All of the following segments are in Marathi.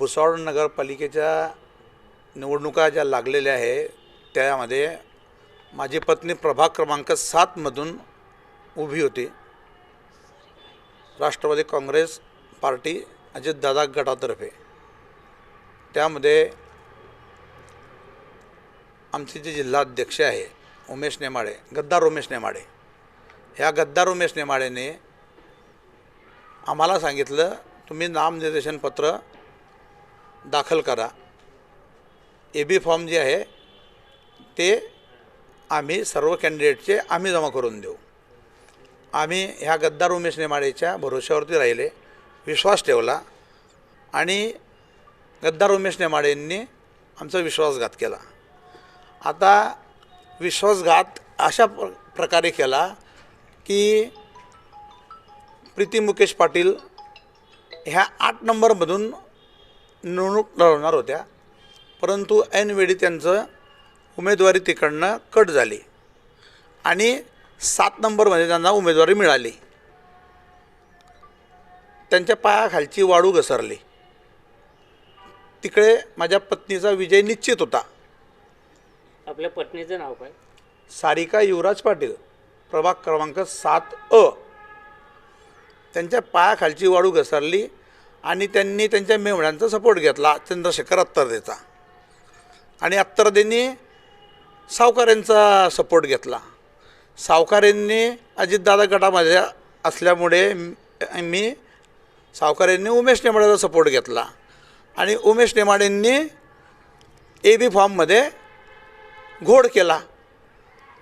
भुसावळ नगरपालिकेच्या निवडणुका ज्या लागलेल्या आहे त्यामध्ये माझी पत्नी प्रभाग क्रमांक सातमधून उभी होती. राष्ट्रवादी काँग्रेस पार्टी अजितदादा गटातर्फे. त्यामध्ये आमचे जे जिल्हाध्यक्ष आहे उमेश नेमाडे गद्दार उमेश नेमाडे. ह्या गद्दार उमेश नेमाडेने आम्हाला सांगितलं तुम्ही नामनिर्देशन पत्र दाखल करा. ए बी फॉर्म जे आहे ते आम्ही सर्व कॅन्डिडेटचे आम्ही जमा करून देऊ. आम्ही ह्या गद्दार उमेश नेमाडेच्या भरोश्यावरती राहिले विश्वास ठेवला आणि गद्दार उमेश नेमाडेंनी आमचा विश्वासघात केला. आता विश्वासघात अशा प्र प्रकारे केला की प्रीती मुकेश पाटील ह्या आठ नंबरमधून निवडणूक लढवणार होत्या. परंतु ऐनवेळी त्यांचं उमेदवारी तिकडनं कट झाली. आणि सात नंबरमध्ये त्यांना उमेदवारी मिळाली. त्यांच्या पायाखालची वाळू घसरली. तिकडे माझ्या पत्नीचा विजय निश्चित होता. आपल्या पत्नीचं नाव काय? सारिका युवराज पाटील प्रभाग क्रमांक सात अ. त्यांच्या पायाखालची वाळू घसरली. आणि त्यांनी त्यांच्या मेवण्यांचा सपोर्ट घेतला चंद्रशेखर अत्तरदेचा. आणि अत्तरदेंनी सावकाऱ्यांचा सपोर्ट घेतला. सावकाऱ्यांनी अजितदादा गटामध्ये असल्यामुळे मी सावकाऱ्यांनी उमेश नेमाड्याचा सपोर्ट घेतला. आणि उमेश नेमाडेंनी ए बी फॉर्ममध्ये घोड केला.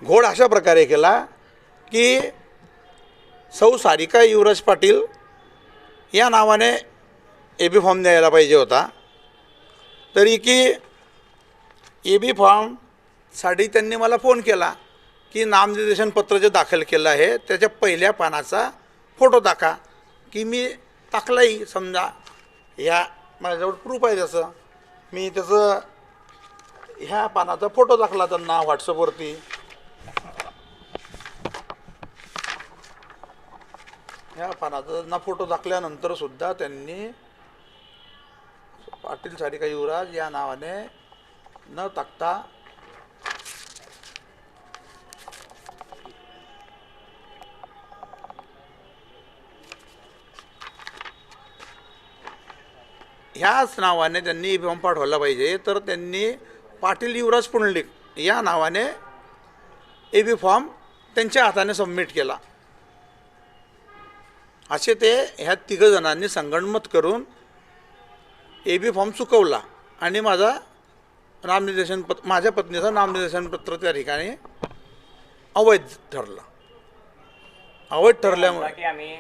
घोड अशा प्रकारे केला की सौ सारिका युवराज पाटील या नावाने ए बी फॉर्म द्यायला पाहिजे होता. तरी की ए बी फॉर्मसाठी त्यांनी मला फोन केला की नामनिर्देशन पत्र जे दाखल केलं आहे त्याच्या पहिल्या पानाचा फोटो दाखा. की मी टाकलाही समजा. ह्या माझ्याजवळ प्रूफ आहे त्याचं. मी त्याचं ह्या पानाचा फोटो दाखला त्यांना व्हॉट्सअपवरती ह्या पानाचा त्यांना फोटो दाखल्यानंतरसुद्धा त्यांनी पाटील सारिका युवराज या नावाने न टाकता ह्याच नावाने त्यांनी फॉर्म ठेवला पाहिजे तर त्यांनी पाटील युवराज पुंडलिक या नावाने ए बी फॉर्म त्यांच्या हाताने सबमिट केला. असे ते ह्या तिघं जणांनी संगणमत करून ए बी फॉर्म चुकवला आणि माझा नामनिर्देशन पत्र माझ्या पत्नीचं नामनिर्देशन पत्र त्या ठिकाणी अवैध ठरलं. अवैध ठरल्यामुळे. आम्ही